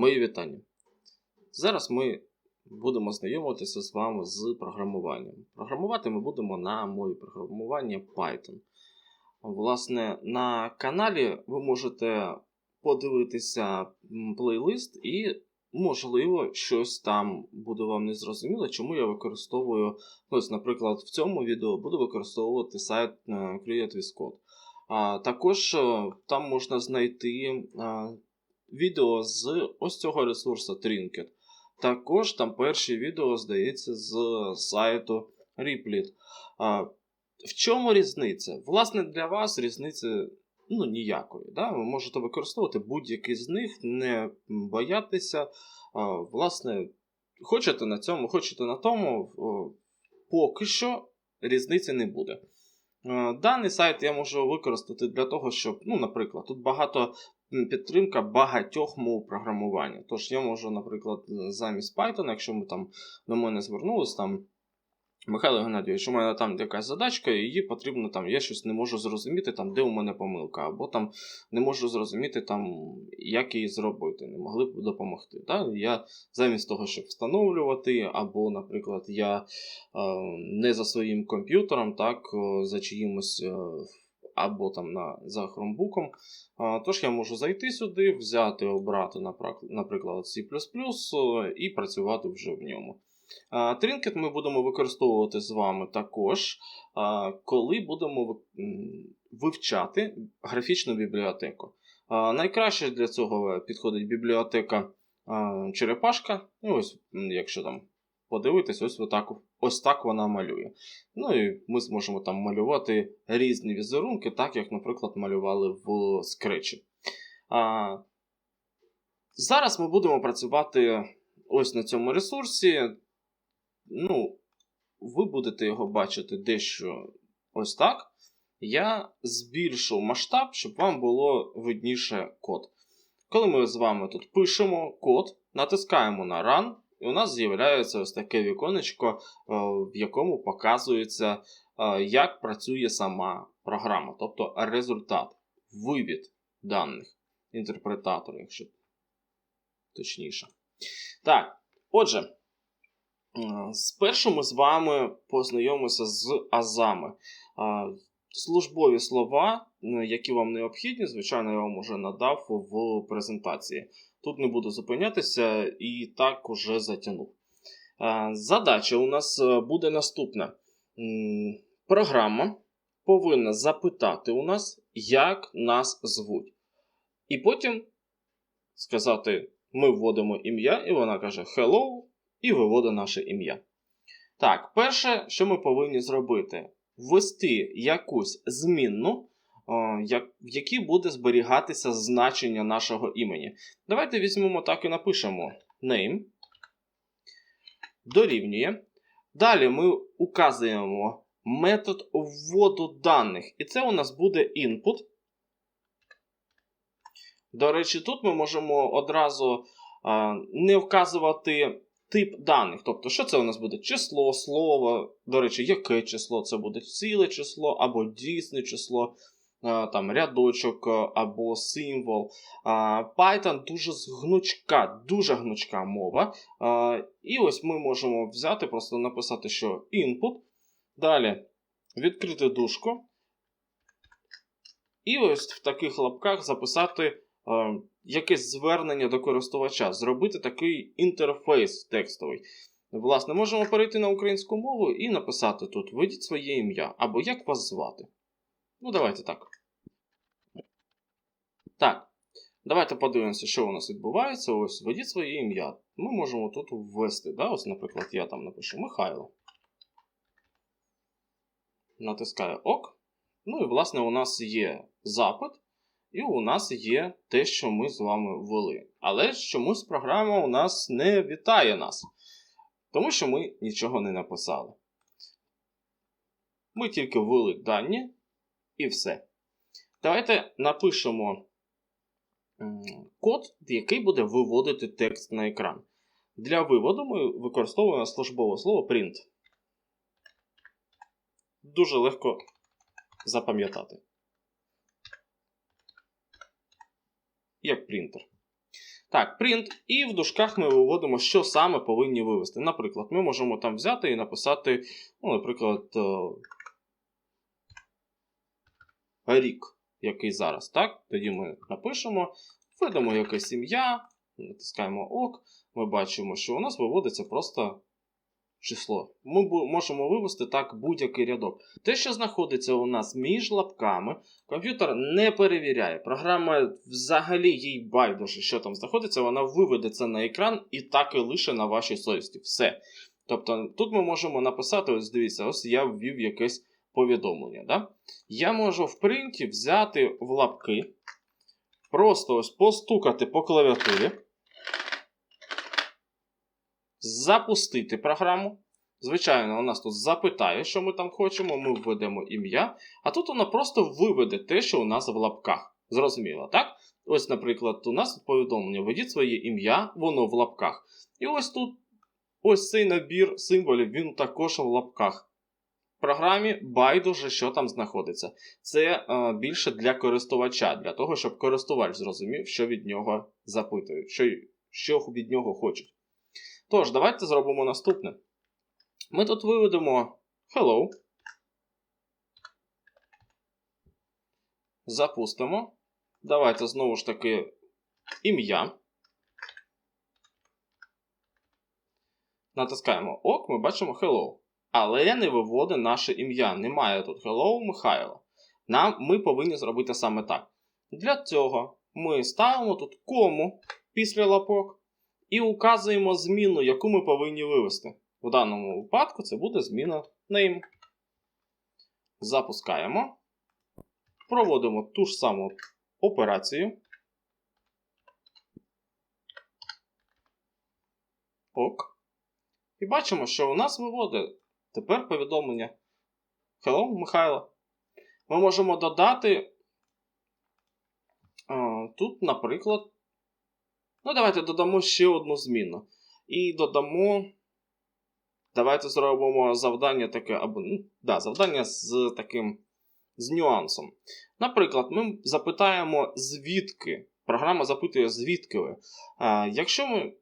Мої вітання. Зараз ми будемо знайомитися з вами з програмуванням. Програмувати ми будемо на мові програмування Python. Власне, на каналі ви можете подивитися плейлист і, можливо, щось там буде вам незрозуміло, чому я використовую, ну, ось, наприклад, в цьому відео буду використовувати сайт е, Create with Code. Також е, там можна знайти а, відео з ось цього ресурсу Trinket. Також там перші відео, здається, з сайту Replit. В чому різниця? Власне, для вас різниці ну, ніякої. Да? Ви можете використовувати будь-який з них, не боятися. Власне, хочете на цьому, хочете на тому, поки що різниці не буде. Даний сайт я можу використати для того, щоб, ну, наприклад, тут багато підтримка багатьох мов програмування. Тож я можу, наприклад, замість Python, якщо ми там до мене звернулись, там Михайло Геннадійович, у мене там якась задачка, її потрібно там, я щось не можу зрозуміти, там, де у мене помилка, або там не можу зрозуміти, там, як її зробити, не могли б допомогти. Да? Я замість того, щоб встановлювати, або, наприклад, я е, не за своїм комп'ютером, так, за чиїмось. Е, або там на, за хромбуком. Тож я можу зайти сюди, взяти, обрати, наприклад, C і працювати вже в ньому. Trinket ми будемо використовувати з вами також, коли будемо вивчати графічну бібліотеку. Найкраще для цього підходить бібліотека Черепашка. І ось, якщо там подивитись, ось отак, ось так вона малює. Ну і ми зможемо там малювати різні візерунки, так як, наприклад, малювали в Scratch. А, зараз ми будемо працювати ось на цьому ресурсі. Ну, ви будете його бачити дещо ось так. Я збільшу масштаб, щоб вам було видніше код. Коли ми з вами тут пишемо код, натискаємо на Run, і у нас з'являється ось таке віконечко, е, в якому показується, е, як працює сама програма, тобто результат, вивід даних, інтерпретатор, якщо точніше. Так, отже, е, спершу ми з вами познайомимося з азами. Службові слова, які вам необхідні, звичайно, я вам уже надав в презентації. Тут не буду зупинятися і так уже затягнув. Задача у нас е, буде наступна. Програма повинна запитати у нас, як нас звуть. І потім сказати: ми вводимо ім'я, і вона каже Hello, і виводить наше ім'я. Так, перше, що ми повинні зробити, ввести якусь змінну, як, в якій буде зберігатися значення нашого імені. Давайте візьмемо так і напишемо name. Дорівнює. Далі ми указуємо метод вводу даних. І це у нас буде input. До речі, тут ми можемо одразу а, не вказувати тип даних. Тобто, що це у нас буде? Число, слово. До речі, яке число? Це буде ціле число або дійсне число, там рядочок або символ. Python дуже гнучка, дуже гнучка мова. І ось ми можемо взяти, просто написати, що input. Далі відкрити дужку. І ось в таких лапках записати е, якесь звернення до користувача, зробити такий інтерфейс текстовий. Власне, можемо перейти на українську мову і написати тут: введіть своє ім'я або як вас звати. Ну, давайте так. Так. Давайте подивимося, що у нас відбувається. Ось введіть своє ім'я. Ми можемо тут ввести. Да? Ось, наприклад, я там напишу Михайло. Натискаю ОК. Ну і, власне, у нас є запит, і у нас є те, що ми з вами ввели. Але ж чомусь програма у нас не вітає нас, тому що ми нічого не написали. Ми тільки ввели дані і все. Давайте напишемо код, який буде виводити текст на екран. Для виводу ми використовуємо службове слово print. Дуже легко запам'ятати. Як принтер. Так, print, і в дужках ми виводимо, що саме повинні вивести. Наприклад, ми можемо там взяти і написати, ну, наприклад, е, рік, який зараз. так? Тоді ми напишемо, введемо якесь ім'я, натискаємо ок, ми бачимо, що у нас виводиться просто число. Ми можемо вивести так будь-який рядок. Те, що знаходиться у нас між лапками, комп'ютер не перевіряє. Програма взагалі їй байдуже, що там знаходиться, вона виведе це на екран і так і лише на вашій совісті. Все. Тобто тут ми можемо написати: ось дивіться, ось я ввів якесь повідомлення. Да? Я можу в принті взяти в лапки, просто ось постукати по клавіатурі запустити програму. Звичайно, у нас тут запитає, що ми там хочемо, ми введемо ім'я, а тут вона просто виведе те, що у нас в лапках. Зрозуміло, так? Ось, наприклад, у нас тут повідомлення: введіть своє ім'я, воно в лапках. І ось тут ось цей набір символів, він також в лапках. Програмі байдуже, що там знаходиться. Це е, більше для користувача, для того, щоб користувач зрозумів, що від нього запитують, що, що від нього хочуть. Тож, давайте зробимо наступне. Ми тут виведемо hello. Запустимо. Давайте знову ж таки ім'я. Натискаємо ок, ми бачимо hello. Але не виводить наше ім'я. Немає тут hello Михайло. Нам ми повинні зробити саме так. Для цього ми ставимо тут кому після лапок і указуємо зміну, яку ми повинні вивести. В даному випадку це буде зміна name. Запускаємо. Проводимо ту ж саму операцію. Ок. І бачимо, що у нас виводить тепер повідомлення. Hello, Михайло. Ми можемо додати. Тут, наприклад. Ну, давайте додамо ще одну зміну. І додамо. Давайте зробимо завдання таке, або ну, да, завдання з таким з нюансом. Наприклад, ми запитаємо, звідки. Програма запитує, звідки ви. А, Якщо ми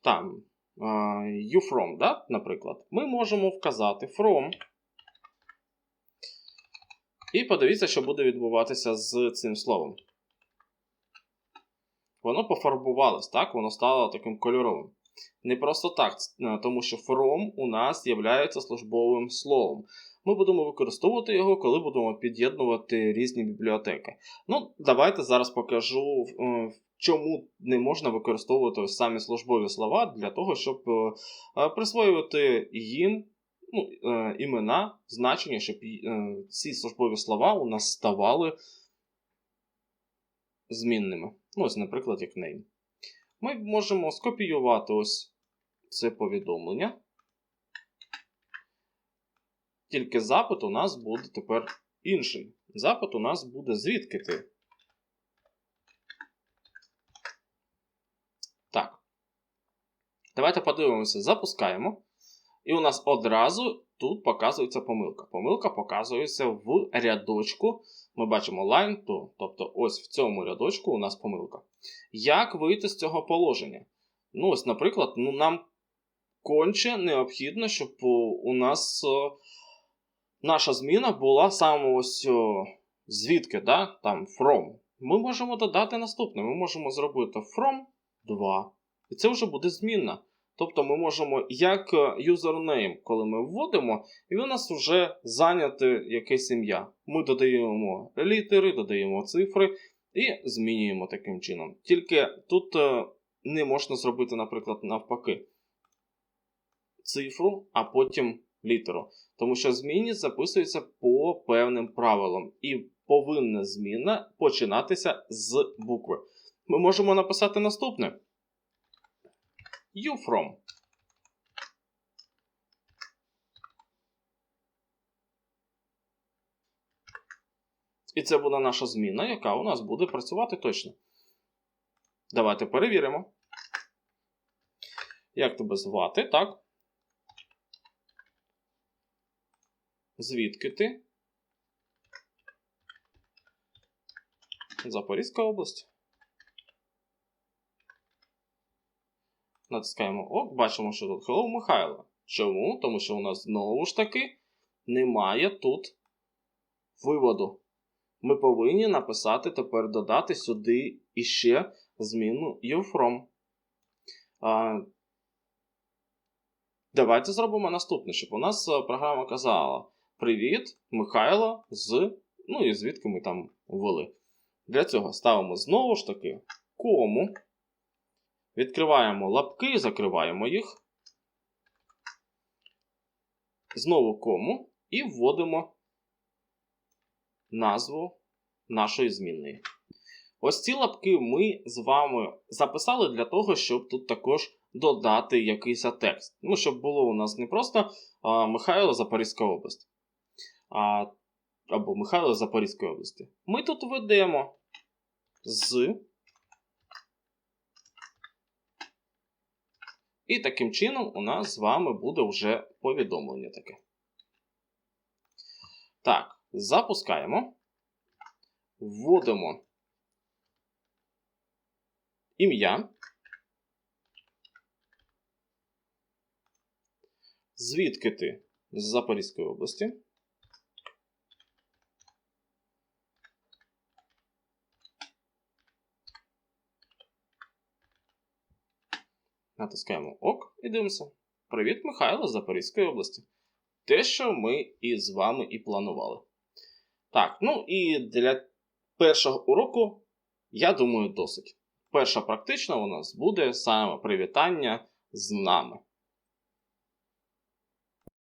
там you from, да, наприклад, ми можемо вказати from. І подивіться, що буде відбуватися з цим словом. Воно пофарбувалось, так? Воно стало таким кольоровим. Не просто так, тому що from у нас є службовим словом. Ми будемо використовувати його, коли будемо під'єднувати різні бібліотеки. Ну, давайте зараз покажу, чому не можна використовувати самі службові слова для того, щоб присвоювати їм ну, імена, значення, щоб ці службові слова у нас ставали змінними. Ну, ось, наприклад, як name. Ми можемо скопіювати ось це повідомлення. Тільки запит у нас буде тепер інший. Запит у нас буде звідки ти. Так. Давайте подивимося, запускаємо. І у нас одразу тут показується помилка. Помилка показується в рядочку. Ми бачимо line to, тобто ось в цьому рядочку у нас помилка. Як вийти з цього положення? Ну, ось, наприклад, ну, нам конче необхідно, щоб у нас о, наша зміна була саме ось о, звідки, да? там from. Ми можемо додати наступне. Ми можемо зробити from 2. І це вже буде змінна. Тобто ми можемо як юзернейм, коли ми вводимо, і у нас вже зайняте якесь ім'я. Ми додаємо літери, додаємо цифри і змінюємо таким чином. Тільки тут не можна зробити, наприклад, навпаки, цифру, а потім літеру. Тому що зміни записуються по певним правилам, і повинна зміна починатися з букви. Ми можемо написати наступне you from. І це буде наша зміна, яка у нас буде працювати точно. Давайте перевіримо. Як тебе звати, так? Звідки ти? Запорізька область. Натискаємо ок, бачимо, що тут Hello Михайло. Чому? Тому що у нас знову ж таки немає тут виводу. Ми повинні написати тепер додати сюди іще зміну YouFrom. А, давайте зробимо наступне, щоб у нас е, програма казала: Привіт, Михайло, з. Ну і звідки ми там ввели. Для цього ставимо знову ж таки кому. Відкриваємо лапки, закриваємо їх. Знову кому і вводимо назву нашої змінної. Ось ці лапки ми з вами записали для того, щоб тут також додати якийсь текст. Ну, щоб було у нас не просто а, Михайло Запорізька область, а, або Михайло Запорізької області. Ми тут ведемо з. І таким чином у нас з вами буде вже повідомлення таке. Так, запускаємо. Вводимо ім'я. Звідки ти з Запорізької області? Натискаємо ОК і дивимося. Привіт, Михайло з Запорізької області. Те, що ми із вами і планували. Так, ну і для першого уроку, я думаю, досить. Перша практична у нас буде саме привітання з нами.